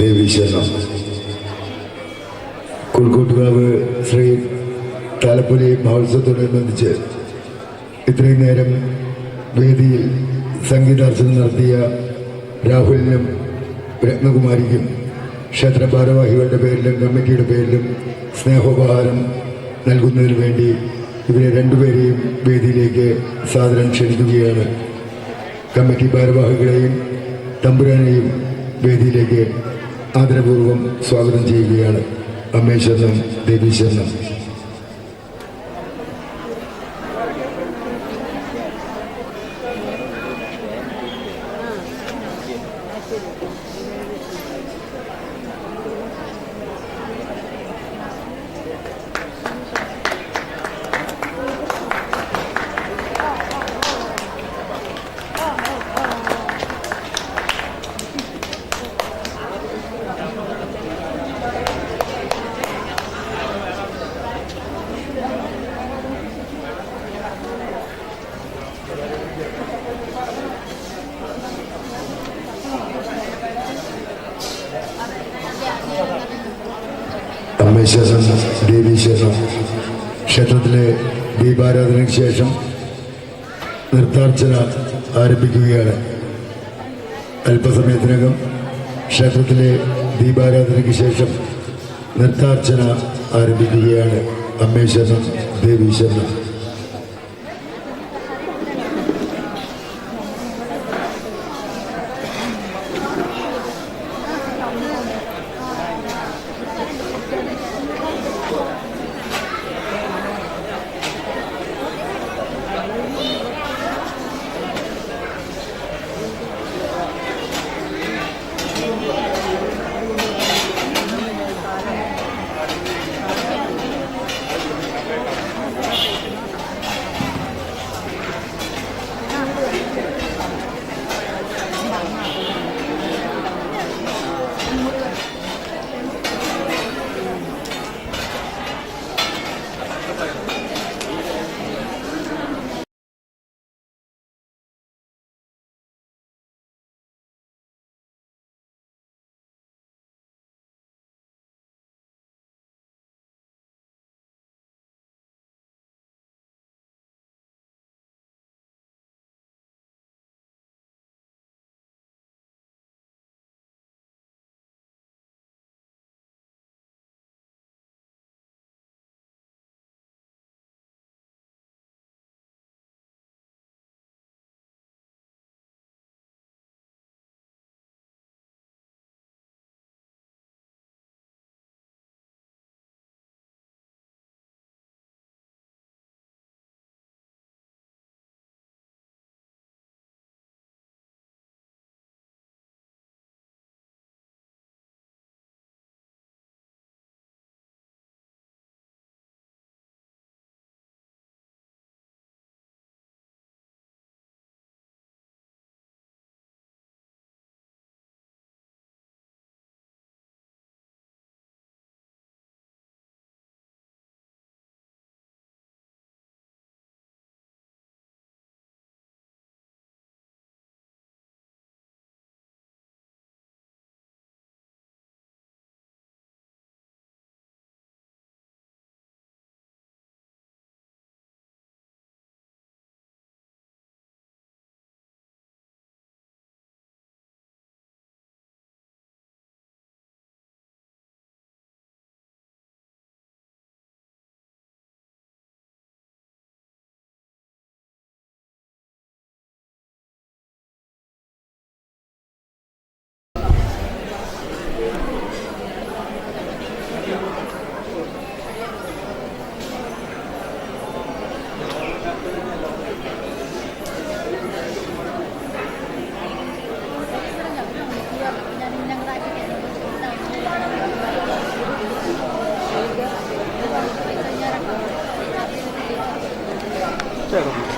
ദേവീശരണം കുൽക്കൂട്ടുകാവ് ശ്രീ താലപ്പൊലി മഹോത്സവത്തോടനുബന്ധിച്ച് ഇത്രയും നേരം വേദിയിൽ സംഗീതാർച്ചന നടത്തിയ രാഹുലിനും രത്നകുമാരിക്കും ക്ഷേത്ര ഭാരവാഹികളുടെ പേരിലും കമ്മിറ്റിയുടെ പേരിലും സ്നേഹോപഹാരം നൽകുന്നതിന് വേണ്ടി ഇവരെ രണ്ടുപേരെയും വേദിയിലേക്ക് സാദരം ക്ഷണിക്കുകയാണ്. കമ്മിറ്റി ഭാരവാഹികളെയും തമ്പുരാനെയും വേദിയിലേക്ക് ആദരപൂർവം സ്വാഗതം ചെയ്യുകയാണ്. അമ്മേശ്വരനും ദേവീശ്വരനും അമ്മേശ്വരൻ ദേവീശ്വരനും ക്ഷേത്രത്തിലെ ദീപാരാധനയ്ക്ക് ശേഷം നൃത്താർച്ചന ആരംഭിക്കുകയാണ്. അല്പസമയത്തിനകം ക്ഷേത്രത്തിലെ ദീപാരാധനയ്ക്ക് ശേഷം നൃത്താർച്ചന ആരംഭിക്കുകയാണ്. അമ്മേശ്വരം ദേവീശ്വരനും 숫자가.